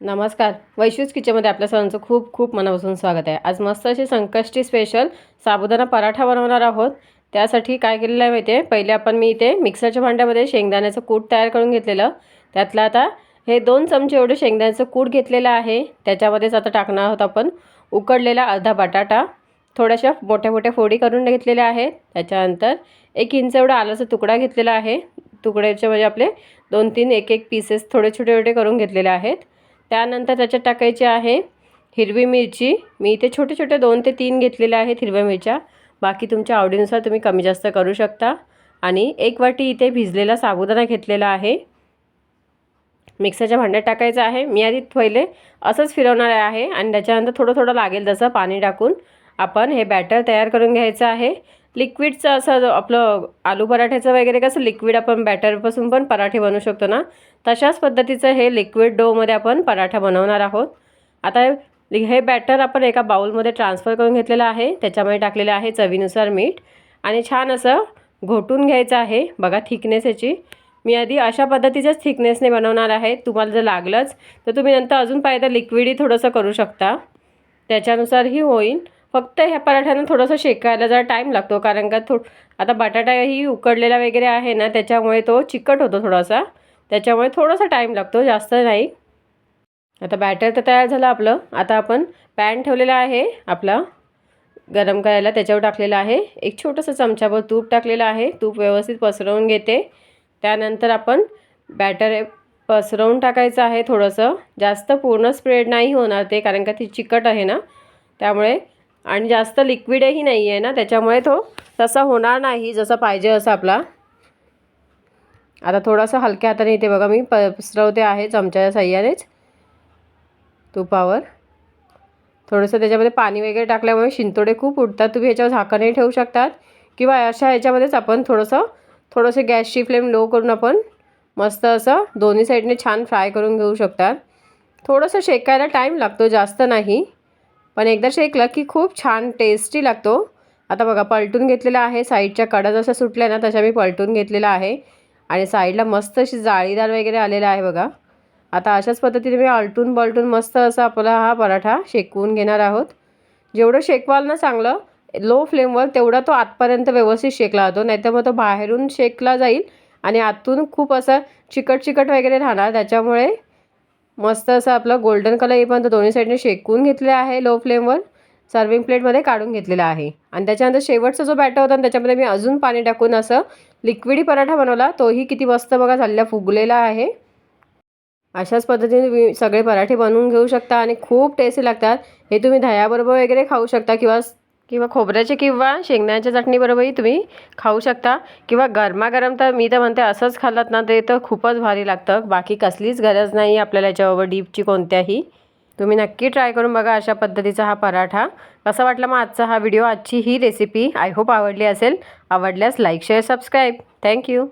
नमस्कार. वैश्विक किचनमध्ये आपल्या सर्वांचं खूप खूप मनापासून स्वागत आहे. आज मस्त अशी संकष्टी स्पेशल साबुदाणा पराठा बनवणार आहोत. त्यासाठी काय केलेलं आहे माहिती आहे पहिले आपण मी इथे मिक्सरच्या भांड्यामध्ये शेंगदाण्याचं कूट तयार करून घेतलेलं. त्यातलं आता हे दोन चमचे एवढं शेंगदाण्याचं कूट घेतलेलं आहे. त्याच्यामध्येच आता टाकणार आहोत आपण उकडलेला अर्धा बटाटा. थोड्याशा मोठ्या मोठ्या फोडी करून घेतलेल्या आहेत. त्याच्यानंतर एक इंच एवढा आल्याचा तुकडा घेतलेला आहे. तुकड्याचे म्हणजे आपले दोन तीन एक एक पीसेस थोडे छोटे छोटे करून घेतलेले आहेत. त्यानंतर त्याच्यात टाकायची आहे हिरवी मिरची. मी इथे छोटे छोटे दोन ते तीन घेतलेल्या आहेत हिरव्या मिरच्या. बाकी तुमच्या आवडीनुसार तुम्ही कमी जास्त करू शकता. आणि एक वाटी इथे भिजलेला साबुदाणा घेतलेला आहे. मिक्सरच्या भांड्यात टाकायचं आहे. मी आधी पहिले असंच फिरवणार आहे आणि त्याच्यानंतर थोडं थोडं लागेल तसं पाणी टाकून. आपण हे बॅटर तयार करून घ्यायचं आहे. लिक्विडचं असं जो आपलं आलू पराठ्याचं वगैरे कसं लिक्विड आपण बॅटरपासून पण पराठे बनवू शकतो ना? तशाच पद्धतीचं हे लिक्विड डोमध्ये आपण पराठा बनवणार आहोत. आता हे बॅटर आपण एका बाउलमध्ये ट्रान्सफर करून घेतलेलं आहे. त्याच्यामध्ये टाकलेलं आहे चवीनुसार मीठ आणि छान असं घोटून घ्यायचं आहे. बघा थिकनेस याची. मी आधी अशा पद्धतीच्याच थिकनेसने बनवणार आहे. तुम्हाला जर लागलंच तर तुम्ही नंतर अजून पाहिजे लिक्विडही थोडंसं करू शकता. त्याच्यानुसारही होईल. फक्त ह्या पराठ्यांना थोडंसं शेकायला जरा टाईम लागतो कारण का थो आता बटाटाही उकडलेला वगैरे आहे ना त्याच्यामुळे तो चिकट होतो थोडासा. त्याच्यामुळे थोडासा टाईम लागतो जास्त नाही. आता बॅटर तर तयार झालं आपलं. आता आपण पॅन ठेवलेला आहे आपला. गरम करायला त्याच्यावर टाकलेलं आहे. एक छोटंसं चमचाभर तूप टाकलेलं आहे. तूप व्यवस्थित पसरवून घेते. त्यानंतर आपण बॅटर पसरवून टाकायचं आहे थोडंसं. जास्त पूर्ण स्प्रेड नाही होणार ते कारण का ती चिकट आहे ना. त्यामुळे आणि जास्त लिक्विडही नाही आहे ना त्याच्यामुळे तो तसा होणार नाही जसं पाहिजे असं आपला. आता थोडासा हलक्या हाताने इथे बघा मी पसरवते आहे चमच्याच्या सह्यानेच. तुपावर. थोडंसं त्याच्यामध्ये पाणी वगैरे टाकल्यामुळे शिंतोडे खूप उठतात तुम्ही ह्याच्यावर झाकणही ठेवू शकतात. किंवा अशा ह्याच्यामध्येच आपण थोडंसं थोडंसं गॅसची फ्लेम लो करून आपण मस्त असं दोन्ही साईडने छान फ्राय करून घेऊ शकतात. थोडंसं शेकायला टाईम लागतो जास्त नाही. पण एकदा शेकलं की खूप छान टेस्टी लागतो. आता बघा पलटून घेतलेला आहे. साईडच्या कडा जशा सुटल्या ना तशा मी पलटून घेतलेला आहे. आणि साईडला मस्त अशी जाळीदार वगैरे आलेला आहे बघा. आता अशाच पद्धतीने मी आलटून बलटून मस्त असा आपला हा पराठा शेकवून घेणार आहोत. जेवढं शेकवाल ना चांगलं लो फ्लेमवर तेवढा तो आतपर्यंत व्यवस्थित शेकला जातो. नाहीतर मग तो बाहेरून शेकला जाईल आणि आतून खूप असं चिकट चिकट वगैरे राहणार. त्याच्यामुळे मस्त असं आपलं गोल्डन कलर येईपर्यंत दोन्ही साईडने शेकून घेतले आहे लो फ्लेमवर सर्विंग प्लेटमध्ये काढून घेतलेला आहे. आणि त्याच्यानंतर शेवटचा जो बॅटर होता त्याच्यामध्ये मी अजून पाणी टाकून असं लिक्विडी पराठा बनवला. तोही किती मस्त बघा झालेला फुगलेला आहे. अशाच पद्धतीने सगळे पराठे बनवून घेऊ शकता आणि खूप टेस्टी लागतात. हे तुम्ही दह्याबरोबर वगैरे खाऊ शकता किंवा किंवा खोबऱ्याचे किंवा शेंगदाण्याच्या चटणीबरोबरही तुम्ही खाऊ शकता. किंवा गरमागरम तर मी तर म्हणते असंच खाल्लात ना ते तर खूपच भारी लागतं. बाकी कसलीच गरज नाही आपल्याला याच्याबरोबर डीपची कोणत्याही. तुम्ही नक्की ट्राय करून बघा अशा पद्धतीचा हा पराठा. कसा वाटला मग आजचा हा व्हिडिओ? आजची ही रेसिपी आय होप आवडली असेल. आवडल्यास लाईक शेअर सबस्क्राईब. थँक्यू